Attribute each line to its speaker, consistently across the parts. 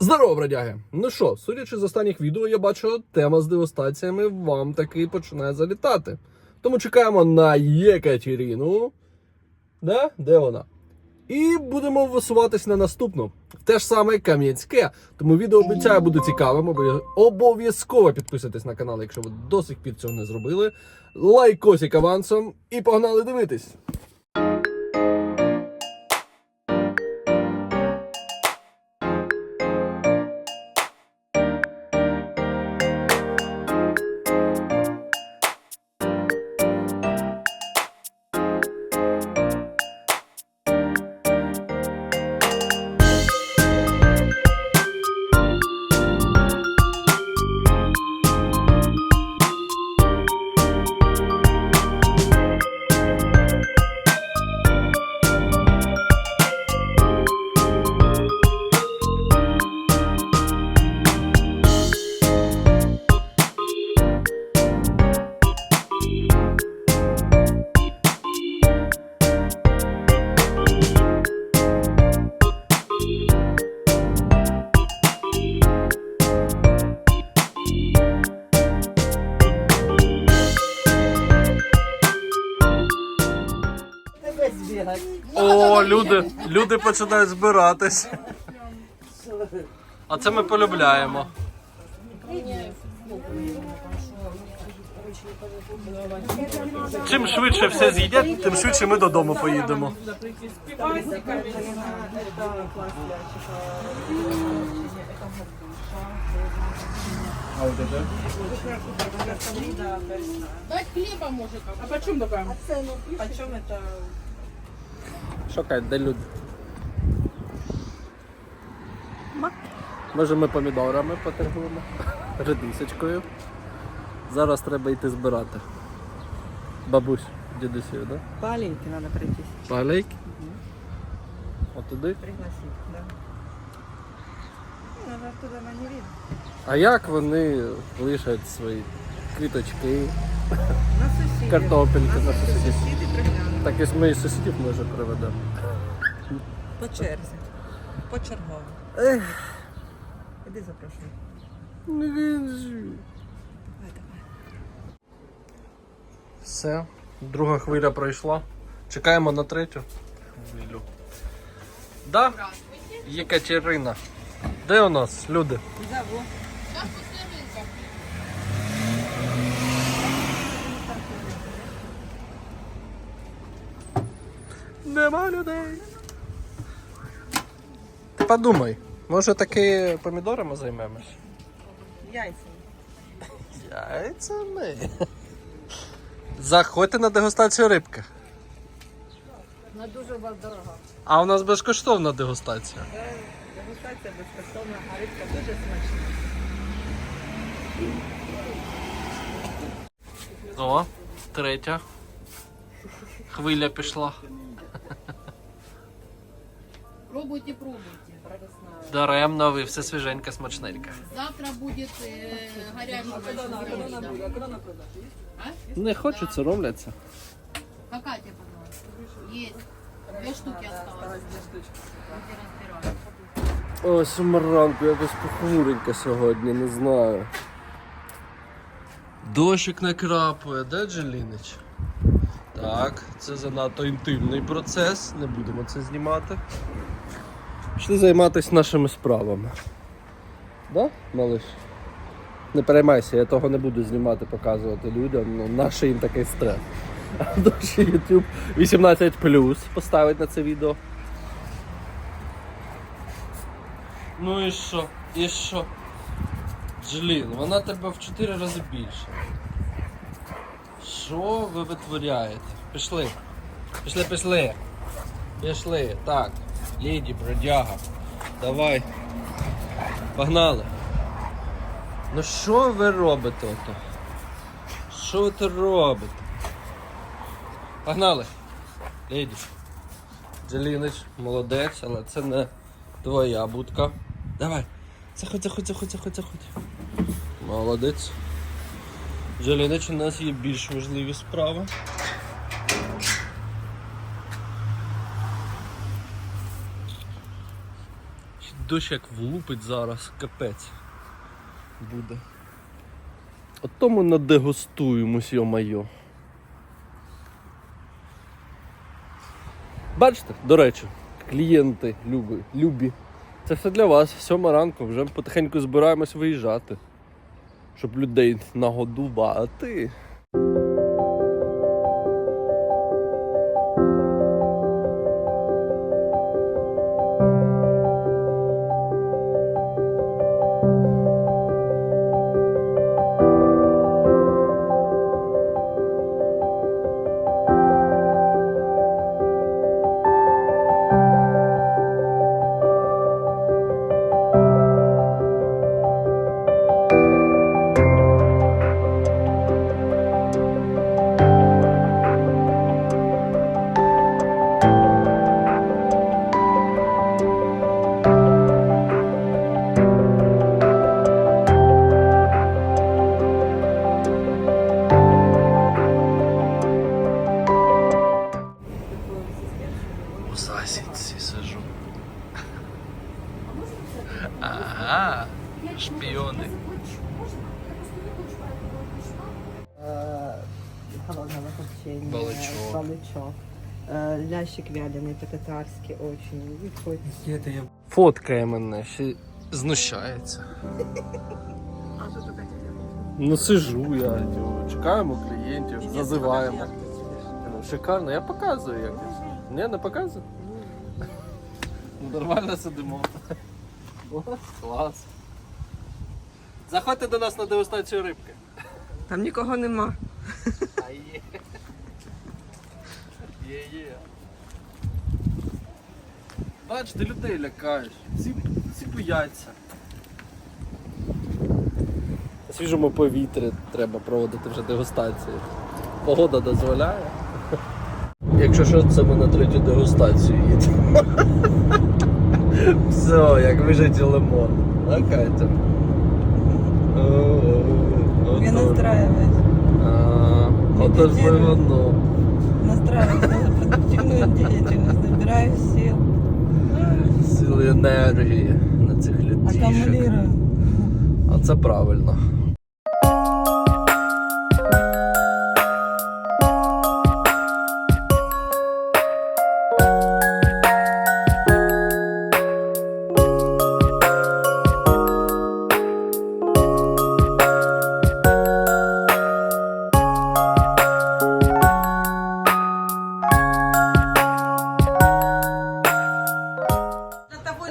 Speaker 1: Здорово, бродяги! Ну що, судячи з останніх відео, я бачу, тема з дегустаціями вам таки починає залітати. Тому чекаємо на Єкатеріну. Да? Де вона? І будемо висуватись на наступну. Те ж саме Кам'янське. Тому відео обіцяю буде цікавим. Обов'я- Обов'язково підписуйтесь на канал, якщо ви до сих пір цього не зробили. Лайкосик авансом і погнали дивитись. О, люди, люди починають збиратись. А це ми полюбляємо. Чим швидше все з'їдять, тим швидше ми додому поїдемо.
Speaker 2: Дать хлеба может.
Speaker 3: А почем такая? Почем это?
Speaker 1: Шукай, де люди? Може ми помідорами поторгуємо, редисочкою. Зараз треба йти збирати. Бабусь, дідусю, да?
Speaker 3: Паленький надо пройтись.
Speaker 1: Палейки? Отуди?
Speaker 3: Пригласить, да. Ну, Надо оттуда на не видно.
Speaker 1: А як вони лишать свої квіточки,
Speaker 3: На сусідів.
Speaker 1: картопельки на сусідів?
Speaker 3: сусіди приглянуть.
Speaker 1: Так і з моїх сусідів може приведемо.
Speaker 3: По черзі. Почергово. Іди запрошую. Давай, давай.
Speaker 1: Все, друга хвиля пройшла. Чекаємо на третю хвилю. Да? Єкатерина. Де у нас люди?
Speaker 3: Зову.
Speaker 1: Нема людей. Ти подумай, може таки помідорами займемось?
Speaker 3: Яйця.
Speaker 1: Яйцями. Заходьте на дегустацію рибки.
Speaker 2: Она дуже у вас дорога.
Speaker 1: А у нас безкоштовна дегустація.
Speaker 3: Дегустація безкоштовна, а рибка дуже смачна.
Speaker 1: О, третя. Хвиля пішла.
Speaker 2: Пробуйте, пробуйте.
Speaker 1: Даремно, ви все свіженьке, смачненьке.
Speaker 2: Завтра будет э, горячая А?
Speaker 1: Не хочеться, робляться.
Speaker 2: Какая тебе понравилась? Есть. Две штуки осталось. Будете разбирать.
Speaker 1: Ось ранку якось похмуренько сьогодні, не знаю. Дощик накрапує, де Джелінич? Так, це занадто інтимний процес, не будемо це знімати. Пішли займатися нашими справами. Да, малиш? Не переймайся, я того не буду знімати, показувати людям. Ну, наш їм такий стрес. А дощі YouTube 18 поставить на це відео. Ну і що? І що? Джлін, вона тебе в 4 рази більше. Що ви витворяєте? Пішли. Пішли, пішли. Пішли. Так. Леді, бродяга. Давай. Погнали. Ну що ви робите ото? Що ви тут робите? Погнали. Леді. Джелінич, молодець, але це не твоя будка. Давай. Заходь, заходь, заходь, заходь, заходь. Молодець. Джелінич, у нас є більш важливі справи. дощ як влупить зараз, капець буде. От тому надегустуємось, йо-майо. Бачите, до речі, клієнти любі, любі. Це все для вас. Сьома ранку вже потихеньку збираємось виїжджати, щоб людей нагодувати. Ага, шпіони.
Speaker 3: Э, Холодного копчения.
Speaker 1: Балычок.
Speaker 3: Балычок. Э, Лящик вяленый по-татарски очень. И хоть
Speaker 1: Фоткає мене, ще знущається. Ну сижу я, тю, чекаємо клієнтів, зазиваємо. Ну, шикарно, я показую якось. Ні, не показую. Ну, Нормально сидимо. О, клас. Заходьте до нас на дегустацію рибки.
Speaker 3: Там нікого нема.
Speaker 1: А є. Є, є. Бач, ти людей лякаєш. Всі, всі бояться. На свіжому повітрі треба проводити вже дегустації. Погода дозволяє. Якщо що, це ми на третю дегустацію їдемо. Все, як вижиті лимон. А, Катя?
Speaker 3: Я настраиваюсь.
Speaker 1: А, Ото ж ми воно.
Speaker 3: Настраиваюсь на продуктивную деятельность. Набираю сил.
Speaker 1: Сили енергії на цих літішок.
Speaker 3: Аккумулирую.
Speaker 1: А це правильно.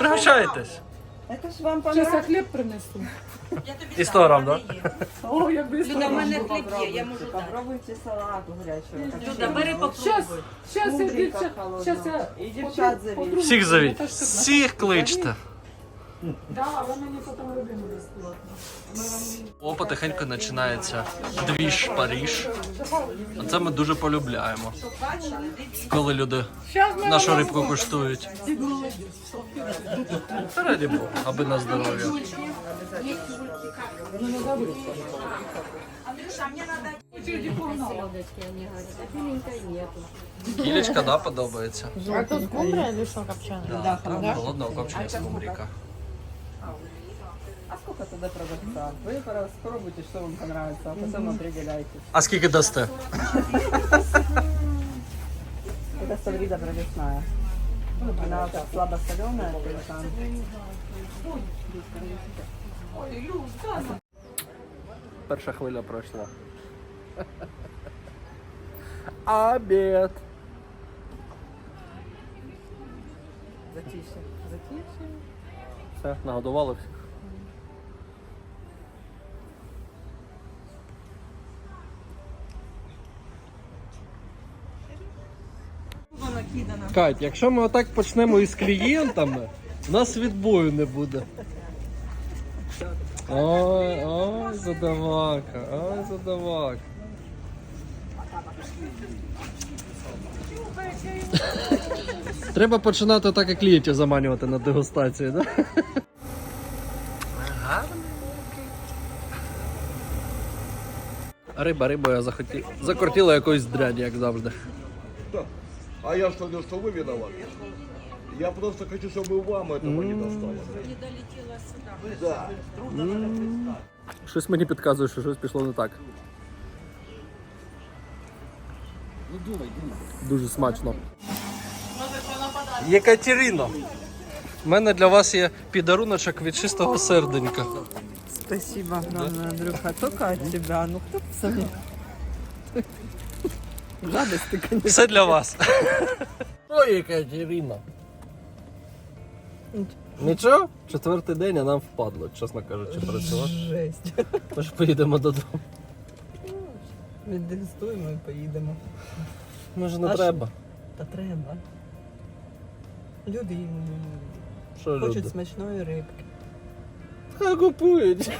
Speaker 1: Пригощайтесь.
Speaker 3: Это ж вам
Speaker 4: Зараз я
Speaker 3: понравилось.
Speaker 4: хліб принесу.
Speaker 1: І 100 грам, так?
Speaker 4: О, як
Speaker 3: Люда, в мене хліб є, я можу Попробуйте салату гарячого.
Speaker 4: Люда, бери Щас, щас я дівчат, щас я
Speaker 3: І дівчат зовіть.
Speaker 4: подругу-
Speaker 1: Всіх зовіть. Всіх кличте.
Speaker 4: Да, ви мені потім рибину безплатно.
Speaker 1: О, потихеньку починається двіж Паріж. А це ми дуже полюбляємо. Коли люди нашу рибку куштують. Та раді Богу, аби на здоров'я. Кілечка, да, подобається?
Speaker 4: А то скумбрия или що копчене?
Speaker 1: Да, холодного копчення скумбріка.
Speaker 3: А сколько туда продавца? Вы попробуйте, что вам понравится, а потом определяйтесь.
Speaker 1: А скільки дасте?
Speaker 3: Это ставрида провесная. Она слабо соленая.
Speaker 1: Перша хвиля пройшла. Обід.
Speaker 3: Затише. Затише.
Speaker 1: Все, нагодували всіх. Кать, якщо ми отак почнемо із клієнтами, у нас відбою не буде. Ой, ой, задавака, ой, задавака. Треба починати так, як клієнтів заманювати на дегустацію, да? Риба, риба, я захотів. Закортіла якоїсь дряні, як завжди.
Speaker 5: А я что, что вы виноваты? Я просто хочу, чтобы вам этого не досталось. Да.
Speaker 1: Щось мені підказує, що щось пішло не так.
Speaker 5: Ну думай, думай.
Speaker 1: Дуже смачно. Єкатерино, в мене для вас є підаруночок від чистого серденька.
Speaker 3: Спасибо огромное, Андрюха. Только от тебя. Ну кто ты сам? Гадость ты, конечно.
Speaker 1: Все для вас. Ой, Єкатерина. Нічого, четвертий день, а нам впадло, чесно кажучи, працювати.
Speaker 3: Жесть.
Speaker 1: Ми ж поїдемо додому.
Speaker 3: Віддегустуємо і поїдемо.
Speaker 1: Може не
Speaker 3: А
Speaker 1: треба.
Speaker 3: Та треба. Люди
Speaker 1: Що люди?
Speaker 3: хочуть смачної рибки.
Speaker 1: Хай купують.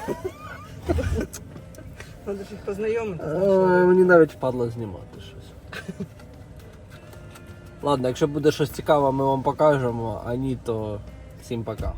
Speaker 3: Треба ж їх познайомити. з нашою
Speaker 1: Мені навіть впадло знімати щось. Ладно, якщо буде щось цікаве, ми вам покажемо, а ні, то всім пока.